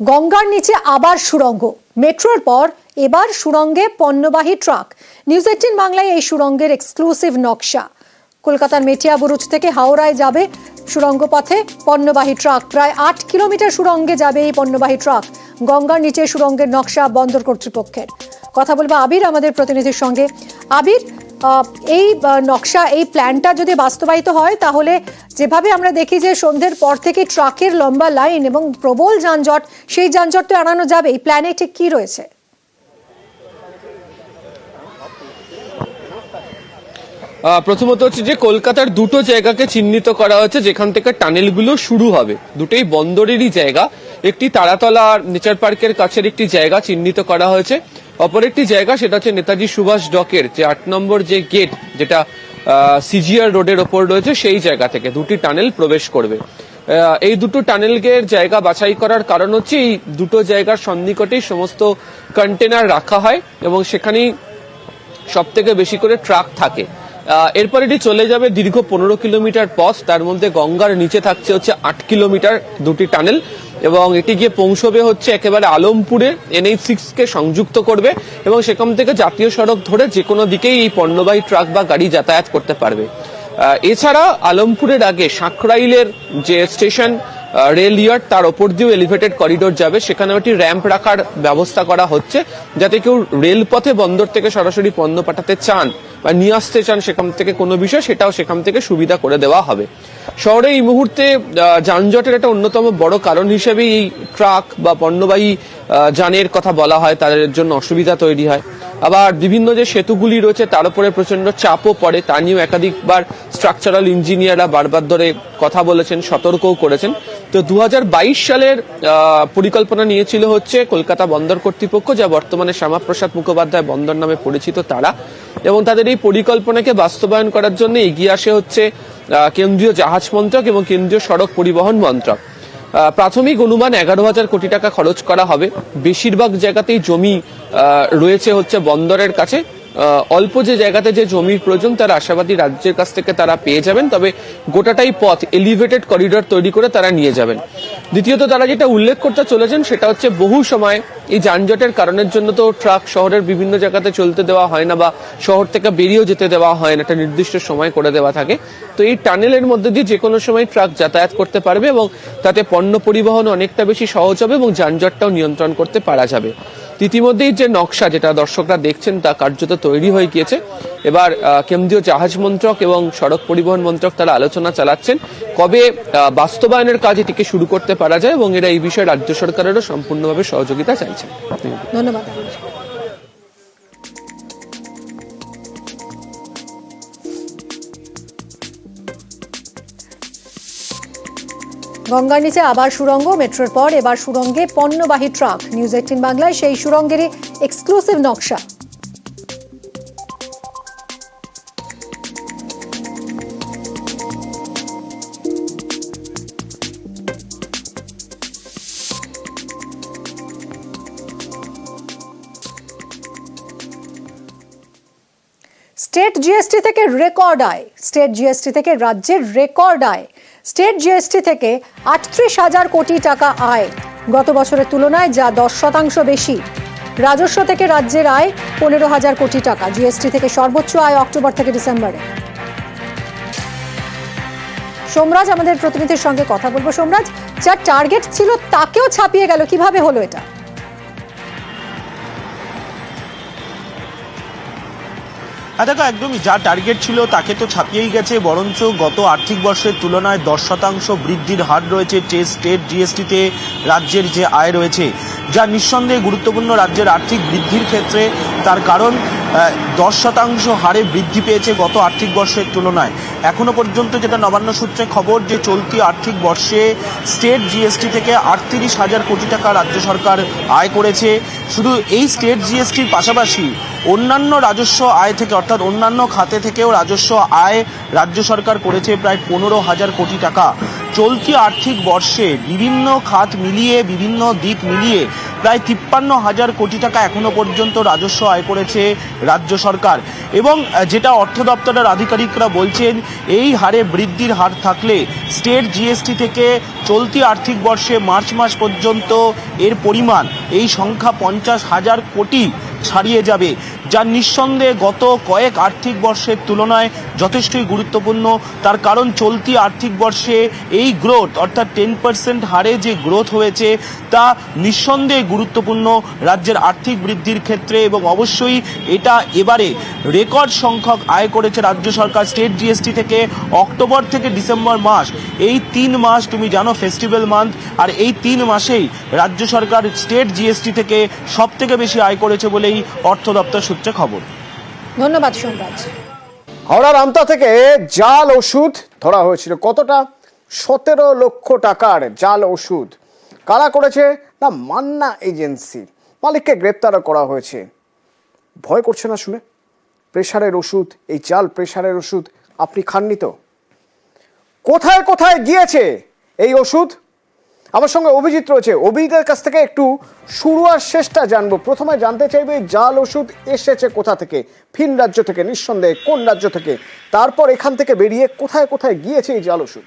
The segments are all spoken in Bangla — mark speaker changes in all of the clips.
Speaker 1: গঙ্গার নিচে আবার সুড়ঙ্গ মেট্রোর পর এবার সুড়ঙ্গে পণ্যবাহী ট্রাক। নিউজ এইটিন বাংলায় এই সুড়ঙ্গের এক্সক্লুসিভ নকশা। কলকাতার মেটিয়া বুরুজ থেকে হাওড়ায় যাবে সুড়ঙ্গ পথে পণ্যবাহী ট্রাক। প্রায় আট কিলোমিটার সুড়ঙ্গে যাবে এই পণ্যবাহী ট্রাক। গঙ্গার নিচে সুড়ঙ্গের নকশা বন্দর কর্তৃপক্ষের। কথা বলব আবির, আমাদের প্রতিনিধির সঙ্গে। আবির এই নকশা, এই প্ল্যানটা যদি বাস্তবায়িত হয়, তাহলে যেভাবে আমরা দেখি যে সন্ধ্যের পর থেকে ট্রাকের লম্বা লাইন এবং প্রবল যানজট, সেই যানজট তো এড়ানো যাবে। এই প্ল্যানে ঠিক কি রয়েছে?
Speaker 2: প্রথমত হচ্ছে যে কলকাতার দুটো জায়গাকে চিহ্নিত করা হয়েছে যেখান থেকে টানেলগুলো শুরু হবে। দুটোই বন্দরেরই জায়গা। একটি তারাতলা নেচার পার্কের কাছের একটি জায়গা চিহ্নিত করা হয়েছে। অপর একটি জায়গা, সেটা হচ্ছে নেতাজি সুভাষ ডকের যে আট নম্বর যে গেট, যেটা সিজিআর রোডের ওপর রয়েছে, সেই জায়গা থেকে দুটি টানেল প্রবেশ করবে। এই দুটো টানেলকে জায়গা বাছাই করার কারণ হচ্ছে, এই দুটো জায়গার সন্নিকটেই সমস্ত কন্টেনার রাখা হয় এবং সেখানেই সব থেকে বেশি করে ট্রাক থাকে। এরপর এটি চলে যাবে দীর্ঘ পনেরো কিলোমিটার পথ। তার মধ্যে গঙ্গার নিচে থাকছে হচ্ছে আট কিলোমিটার দুটি টানেল এবং এটি গিয়ে পৌঁছবে হচ্ছে একেবারে আলমপুরে এনএইচ সিক্স কে সংযুক্ত করবে এবং সেখান থেকে জাতীয় সড়ক ধরে যে কোনো দিকেই এই পণ্যবাহী ট্রাক বা গাড়ি যাতায়াত করতে পারবে। এছাড়া আলমপুরের আগে সাঁকরাইলের যে স্টেশন রেল ইয়ার্ড তার ওপর দিয়েও এলিভেটেড করিডোর যাবে। সেখানে একটি র্যাম্প রাখার ব্যবস্থা করা হচ্ছে যাতে কেউ রেলপথে বন্দর থেকে সরাসরি পণ্য পাঠাতে চান। বা নিয়ে আসতে চান সেখান থেকে কোনো বিষয়, সেটাও সেখান থেকে সুবিধা করে দেওয়া হবে। শহরে এই মুহূর্তে যানজটের একটা অন্যতম বড় কারণ হিসেবে এই ট্রাক বা পণ্যবাহী যানের কথা বলা হয়, তাদের জন্য অসুবিধা তৈরি হয়। আবার বিভিন্ন যে সেতুগুলি রয়েছে, তার উপরে প্রচণ্ড চাপও পড়ে। তা নিয়েও একাধিকবার স্ট্রাকচারাল ইঞ্জিনিয়াররা বারবার ধরে কথা বলেছেন, সতর্কও করেছেন। তো দু হাজার বাইশ সালের পরিকল্পনা নিয়েছিল হচ্ছে কলকাতা বন্দর কর্তৃপক্ষ, যা বর্তমানে শ্যামাপ্রসাদ মুখোপাধ্যায় বন্দর নামে পরিচিত তারা। এবং তাদের এই পরিকল্পনাকে বাস্তবায়ন করার জন্য এগিয়ে আসে হচ্ছে কেন্দ্রীয় জাহাজ মন্ত্রক এবং কেন্দ্রীয় সড়ক পরিবহন মন্ত্রক। প্রাথমিক অনুমান এগারো হাজার কোটি টাকা খরচ করা হবে। বেশিরভাগ জায়গাতেই জমি রয়েছে হচ্ছে বন্দরের কাছে। অল্প যে জায়গাতে যে জমির প্রয়োজন, তার আশাবাদী রাজ্যের কাছ থেকে তারা পেয়ে যাবেন। তবে গোটাটাই পথ এলিভেটেড করিডোর তৈরি করে তারা নিয়ে যাবেন। দ্বিতীয়ত, তারা যেটা উল্লেখ করতে চলেছেন, সেটা হচ্ছে বহু সময় এই যানজটের কারণের জন্য তো ট্রাক শহরের বিভিন্ন জায়গাতে চলতে দেওয়া হয় না বা শহর থেকে বেরিয়েও যেতে দেওয়া হয় না। একটা নির্দিষ্ট সময় করে দেওয়া থাকে। তো এই টানেলের মধ্যে দিয়ে যে কোনো সময় ট্রাক যাতায়াত করতে পারবে এবং তাতে পণ্য পরিবহন অনেকটা বেশি সহজ হবে এবং যানজটটাও নিয়ন্ত্রণ করতে পারা যাবে। ইতিমধ্যেই যে নকশা যেটা দর্শকরা দেখছেন তা কার্যত তৈরি হয়ে গিয়েছে। এবার কেন্দ্রীয় জাহাজ মন্ত্রক এবং সড়ক পরিবহন মন্ত্রক তারা আলোচনা চালাচ্ছেন। কবে বাস্তবায়নের কাজ এটিকে শুরু করতে পারা যায় এবং এরা এই বিষয়ে রাজ্য সরকারেরও সম্পূর্ণভাবে সহযোগিতা চাইছেন।
Speaker 1: ধন্যবাদ। নিচে আবার সুড়ঙ্গ মেট্রোর পর এবার সুড়ঙ্গে পণ্যবাহী ট্রাক। নিউজ এইটিন বাংলায় সেই সুড়ঙ্গেরই এক্সক্লুসিভ নকশা। স্টেট জিএসটি থেকে রেকর্ড আয়। স্টেট জিএসটি থেকে রাজ্যের রেকর্ড আয়। স্টেট জিএসটি থেকে আটত্রিশ হাজার কোটি টাকা আয়, গত বছরের তুলনায় যা দশ শতাংশ বেশি। রাজস্ব থেকে রাজ্যের আয় পনেরো হাজার কোটি টাকা, জিএসটি থেকে সর্বোচ্চ আয় অক্টোবর থেকে ডিসেম্বরে। সোমরাজ, আমাদের প্রতিনিধির সঙ্গে কথা বলব। সোমরাজ যার টার্গেট ছিল তাকেও ছাপিয়ে গেল, কীভাবে হলো এটা?
Speaker 3: দেখো একদমই, যা টার্গেট ছিল তাকে তো ছাপিয়েই গেছে, বরঞ্চ গত আর্থিক বর্ষের তুলনায় দশ শতাংশ বৃদ্ধির হার রয়েছে স্টেট জিএসটিতে রাজ্যের যে আয় রয়েছে। যা নিঃসন্দেহে গুরুত্বপূর্ণ রাজ্যের আর্থিক বৃদ্ধির ক্ষেত্রে, তার কারণ দশ শতাংশ হারে বৃদ্ধি পেয়েছে গত আর্থিক বর্ষের তুলনায়। এখনও পর্যন্ত যেটা নবান্ন সূত্রে খবর যে চলতি আর্থিক বর্ষে স্টেট জিএসটি থেকে আটত্রিশ হাজার কোটি টাকা রাজ্য সরকার আয় করেছে। শুধু এই স্টেট জিএসটির পাশাপাশি অন্যান্য রাজস্ব আয় থেকে, অর্থাৎ অন্যান্য খাতে থেকেও রাজস্ব আয় রাজ্য সরকার করেছে প্রায় পনেরো হাজার কোটি টাকা। চলতি আর্থিক বর্ষে বিভিন্ন খাত মিলিয়ে, বিভিন্ন দিক মিলিয়ে প্রায় তিপ্পান্ন হাজার কোটি টাকা এখনও পর্যন্ত রাজস্ব আয় করেছে রাজ্য সরকার। এবং যেটা অর্থ দপ্তরের আধিকারিকরা বলছেন, এই হারে বৃদ্ধির হার থাকলে স্টেট জিএসটি থেকে চলতি আর্থিক বর্ষে মার্চ মাস পর্যন্ত এর পরিমাণ এই সংখ্যা পঞ্চাশ হাজার কোটি ছাড়িয়ে যাবে। যা নিঃসন্দেহে গত কয়েক আর্থিক বর্ষের তুলনায় যথেষ্টই গুরুত্বপূর্ণ। তার কারণ চলতি আর্থিক বর্ষে এই গ্রোথ অর্থাৎ টেন পার্সেন্ট হারে যে গ্রোথ হয়েছে, তা নিঃসন্দেহে গুরুত্বপূর্ণ রাজ্যের আর্থিক বৃদ্ধির ক্ষেত্রে এবং অবশ্যই এটা এবারে রেকর্ড সংখ্যক আয় করেছে রাজ্য সরকার স্টেট জিএসটি থেকে অক্টোবর থেকে ডিসেম্বর মাস। এই তিন মাস তুমি জানো ফেস্টিভ্যাল মান্থ আর এই তিন মাসেই রাজ্য সরকার স্টেট জিএসটি থেকে সব থেকে বেশি আয় করেছে বলেই অর্থ দপ্তর সূত্রে খবর।
Speaker 1: ধন্যবাদ সোমরাজ।
Speaker 4: হাওড়ার আমতা থেকে জাল ওষুধ ধরা হয়েছিল কতটা? সতেরো লক্ষ টাকার জাল ওষুধ। কারা করেছে? না মান্না এজেন্সি। মালিককে গ্রেপ্তারও করা হয়েছে। ভয় করছে না শুনে? প্রেশারের ওষুধ এই জাল প্রেশারের ওষুধ আপনি খাননি তো? কোথায় কোথায় গিয়েছে এই ওষুধ? আমার সঙ্গে অভিজিৎ রয়েছে। অভিজিতের কাছ থেকে একটু শুরু আর শেষটা জানব। প্রথমে জানতে চাইবে জাল ওষুধ এসেছে কোথা থেকে? ফিন রাজ্য থেকে, নিঃসন্দেহে কোন রাজ্য থেকে? তারপর এখান থেকে বেরিয়ে কোথায় কোথায় গিয়েছে এই জাল ওষুধ?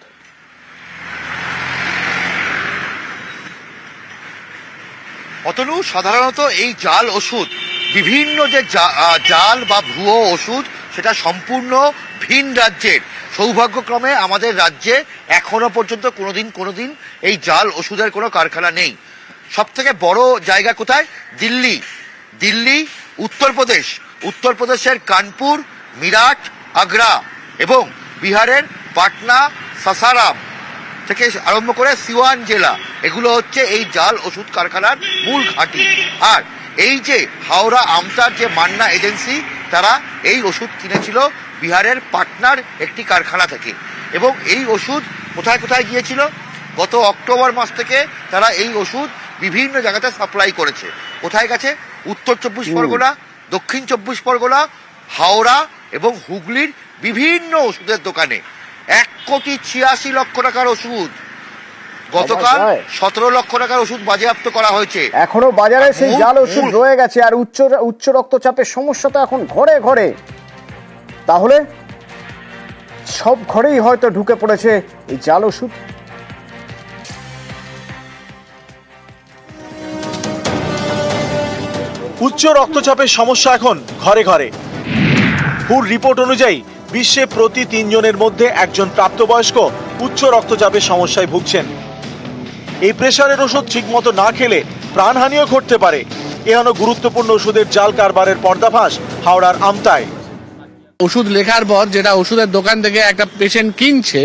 Speaker 5: অতনু, সাধারণত এই জাল ওষুধ, বিভিন্ন যে জাল বা ভুয়ো ওষুধ সেটা সম্পূর্ণ ভিন রাজ্যের। সৌভাগ্যক্রমে আমাদের রাজ্যে এখনও পর্যন্ত কোনোদিন কোনোদিন এই জাল ওষুধের কোনো কারখানা নেই। সব থেকে বড় জায়গা কোথায়? দিল্লি। দিল্লি, উত্তরপ্রদেশ। উত্তরপ্রদেশের কানপুর, মিরাট, আগ্রা এবং বিহারের পাটনা, সাসারাম থেকে আরম্ভ করে সিওয়ান জেলা। এগুলো হচ্ছে এই জাল ওষুধ কারখানার মূল ঘাঁটি। আর এই যে হাওড়া আমতার যে মান্না এজেন্সি তারা এই ওষুধ কিনেছিল বিহারের পাটনার একটি কারখানা থেকে। এবং এই ওষুধ কোথায় কোথায় গিয়েছিল? গত অক্টোবর মাস থেকে তারা এই ওষুধ বিভিন্ন জায়গাতে সাপ্লাই করেছে। কোথায় গেছে? উত্তর চব্বিশ পরগনা দক্ষিণ চব্বিশ পরগনা হাওড়া এবং হুগলির বিভিন্ন ওষুধের দোকানে। এক কোটি ছিয়াশি লক্ষ টাকার ওষুধ। গতকাল সতেরো লক্ষ টাকার ওষুধ বাজেয়াপ্ত করা হয়েছে।
Speaker 4: এখনও বাজারে সেই জাল ওষুধ রয়ে গেছে আর উচ্চ উচ্চ রক্তচাপের সমস্যা তো এখন ঘরে ঘরে। তাহলে সব ঘরেই হয়তো ঢুকে পড়েছে এই জাল ওষুধ।
Speaker 6: উচ্চ রক্তচাপের সমস্যা এখন ঘরে ঘরে। হুর রিপোর্ট অনুযায়ী বিশ্বে প্রতি তিনজনের মধ্যে একজন প্রাপ্তবয়স্ক উচ্চ রক্তচাপের সমস্যায় ভুগছেন। এই প্রেশারের ওষুধ ঠিকমতো না খেলে প্রাণহানিও ঘটতে পারে। এ এহেন গুরুত্বপূর্ণ ওষুধের জাল কারবারের পর্দাফাঁস হাওড়ার আমতায়।
Speaker 7: ওষুধ লেখার পর যেটা ওষুধের দোকান থেকে একটা পেশেন্ট কিনছে,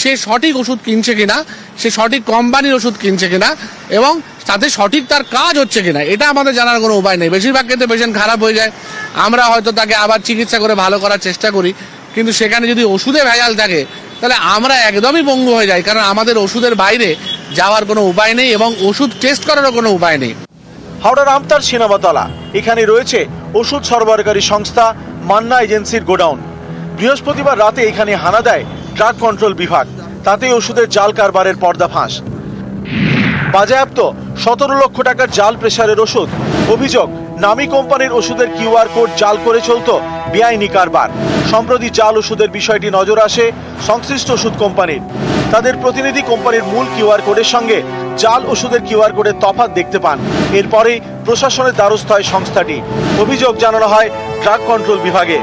Speaker 7: সে সঠিক ওষুধ কিনছে কিনা, সে সঠিক কোম্পানির ওষুধ কিনছে কিনা এবং তাতে সঠিক তার কাজ হচ্ছে কিনা, এটা আমাদের জানার কোনো উপায় নেই। বেশিরভাগ ক্ষেত্রে পেশেন্ট খারাপ হয়ে যায়। আমরা হয়তো তাকে আবার চিকিৎসা করে ভালো করার চেষ্টা করি। কিন্তু সেখানে যদি ওষুধে ভেজাল থাকে তাহলে আমরা একদমই পঙ্গু হয়ে যাই, কারণ আমাদের ওষুধের বাইরে যাওয়ার কোনো উপায় নেই এবং ওষুধ টেস্ট করারও কোনো উপায় নেই।
Speaker 6: হাওড়ার আমতার সিনেমাতলা, এখানে রয়েছে ওষুধ সরবরাহকারী সংস্থা মান্না এজেন্সির গোডাউন। বৃহস্পতিবার রাতে এখানে হানা দেয় ড্রাগ কন্ট্রোল বিভাগ, তাতে ওষুধের জাল কারবারের পর্দাফাঁস বাজেয়াপ্ত, সতেরো লক্ষ টাকার জাল প্রেসারের ওষুধ। অভিযোগ, নামী কোম্পানির ওষুধের কিউআর কোড জাল করে চলতো বেআইনি কারবার। সম্প্রতি জাল ওষুধের বিষয়টি নজর আসে সংশ্লিষ্ট ওষুধ কোম্পানির। তাদের প্রতিনিধি কোম্পানির মূল কিউআর কোডের সঙ্গে জাল ওষুধের কিউআর কোডের তফাৎ দেখতে পান। এরপরেই প্রশাসনের দ্বারস্থ হয় সংস্থাটি। অভিযোগ জানানো হয় ড্রাগ কন্ট্রোল বিভাগে।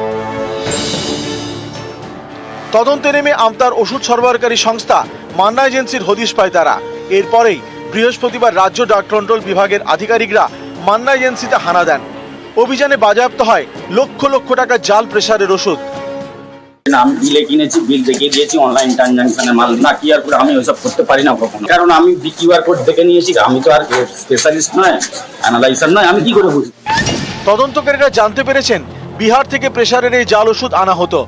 Speaker 6: তদন্তে নেমে আমতার ওষুধ সরবরাহকারী সংস্থা মান্না এজেন্সির হদিশ পায় তারা। এরপরেই বৃহস্পতিবার রাজ্য ড্রাগ কন্ট্রোল বিভাগের আধিকারিকরা মান্না এজেন্সিতে হানা দেন। অভিযানে বাজেয়াপ্ত হয়। লক্ষ লক্ষ টাকা জাল প্রেসারের ওষুধ।
Speaker 8: বিলে কিনেছি বিল দেখিয়ে দিয়েছি অনলাইন ট্রানজাকশনের মাল। না কি আর করে আমি ওইসব করতে পারি না কখনো। কারণ আমি কিউআর কোড দেখে নিয়েছি আমি তো আর স্পেশালিস্ট নয় অ্যানালাইজার নয় আমি কি করে বুঝি
Speaker 6: তদন্তকারীরা জানতে পেরেছেন বিহার থেকে প্রেসারের এই জাল ওষুধ আনা হতো।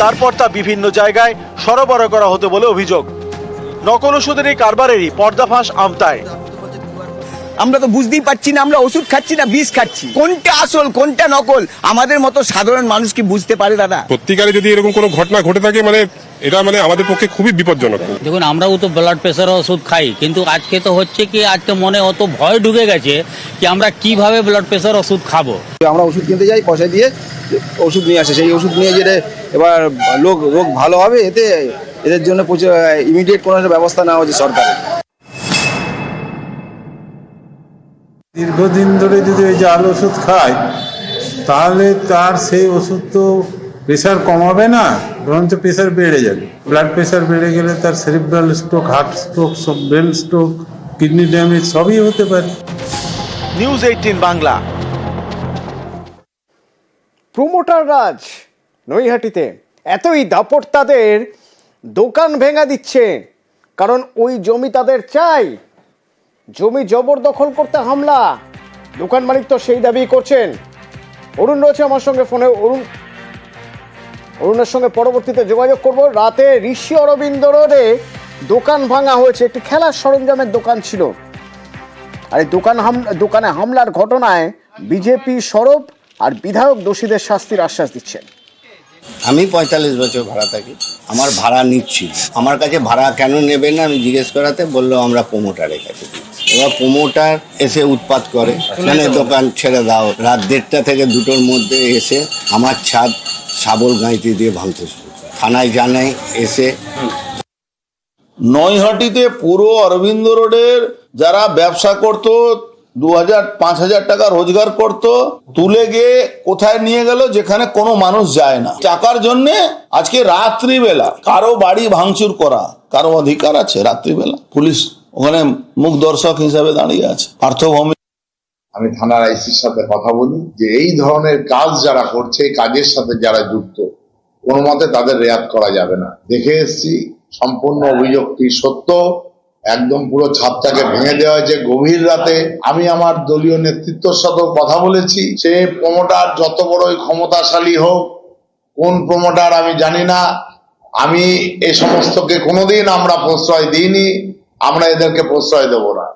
Speaker 6: তারপর তা বিভিন্ন জায়গায় সরবরাহ করা হতো বলে অভিযোগ। নকল ওষুধের এই কারবারেরই পর্দাফাঁস আমতায়।
Speaker 9: আমরা তো বুঝতেই পারছি না আমরা ওষুধ খাচ্ছি না বিষ খাচ্ছি। কোনটা আসল কোনটা নকল? আমাদের মতো সাধারণ মানুষ কি বুঝতে পারে দাদা?
Speaker 10: সত্যিকারে যদি এরকম কোনো ঘটনা ঘটে থাকে মানে এটা মানে আমাদের পক্ষে খুবই বিপজ্জনক।
Speaker 8: দেখুন আমরাও তো ব্লাড প্রেশার ওষুধ খাই কিন্তু আজকে তো হচ্ছে কি আজকে মনে অত ভয় ঢুকে গেছে কি আমরা কীভাবে ব্লাড প্রেশার ওষুধ খাব।
Speaker 9: আমরা ওষুধ কিনতে যাই পয়সা দিয়ে ওষুধ নিয়ে আসে। সেই ওষুধ নিয়ে যেটা এবার লোক রোগ ভালো হবে এতে এদের জন্য প্রচুর ইমিডিয়েট কোনো একটা ব্যবস্থা নেওয়া হচ্ছে সরকারের।
Speaker 10: দীর্ঘদিন ধরে যদি ওই জাল ওষুধ খায় তাহলে তার সেই ওষুধ তো প্রেশার কমাবে না বরঞ্চ প্রেশার বেড়ে যাবে। ব্লাড প্রেশার বেড়ে গেলে তার সেরিব্রাল স্ট্রোক হার্ট স্ট্রোক সব ব্রেন স্ট্রোক কিডনি ড্যামেজ সবই হতে পারে।
Speaker 6: News eighteen Bangla.
Speaker 4: Promoter Raj নৈহাটিতে এতই দাপট তাদের দোকান ভেঙা দিচ্ছে। কারণ ওই জমি তাদের চাই। জমি জবরদখল করতে হামলা। দোকান মালিক তো সেই দাবি করছেন। অরুণ রয়েছে আমার সঙ্গে ফোনে। অরুণ, অরুণের সঙ্গে পরবর্তীতে যোগাযোগ করব। রাতে ঋষি অরবিন্দ রোডে দোকান ভাঙা হয়েছে। একটি খেলার সরঞ্জামের দোকান ছিল। আর এই দোকান দোকানে হামলার ঘটনায় বিজেপি সরব আর বিধায়ক দোষীদের শাস্তির আশ্বাস দিচ্ছেন।
Speaker 11: আমি পঁয়তাল্লিশ বছর ভাড়া থাকি। আমার ভাড়া নিচ্ছি। আমার কাছে ভাড়া কেন নেবেন না আমি জিজ্ঞেস করাতে বলল আমরা প্রমোটারের কাছে। দিচ্ছি। এবার প্রমোটার এসে উৎপাত করে। মানে দোকান ছেড়ে দাও। রাত দেড়টা থেকে দুটোর মধ্যে এসে আমার ছাদ শাবল গাঁইতে দিয়ে ভাঙতে শুরু থানায় জানাই এসে
Speaker 10: নৈহাটিতে পুরো অরবিন্দ রোডের যারা ব্যবসা করত দু হাজার পাঁচ হাজার টাকা রোজগার করত তুলে গিয়ে কোথায় নিয়ে গেল যেখানে কোনো মানুষ যায় না। টাকার জন্য আজকে রাত্রিবেলা কারও বাড়ি ভাঙচুর করা কারও অধিকার আছে রাত্রিবেলা। পুলিশ ওখানে মুখ দর্শক হিসাবে দাঁড়িয়ে আছে। পার্থভূমি
Speaker 11: আমি থানার আইসির সাথে কথা বলি যে এই ধরনের কাজ যারা করছে, এই কাজের সাথে যারা যুক্ত, কোনো মতে তাদের রেয়াত করা যাবে না। দেখে এসছি, সম্পূর্ণ অভিযোগটি সত্য, একদম পুরো ছাদটাকে ভেঙে দেওয়া হয়েছে। গভীর রাতে আমি আমার দলীয় নেতৃত্বর সাথেও কথা বলেছি। সে প্রমোটার যত বড়ই ক্ষমতাশালী হোক, কোন প্রমোটার আমি জানি না। আমি এই সমস্তকে কোনোদিন আমরা প্রশ্রয় দিইনি। আমরা এদেরকে প্রশ্রয় দেবো না।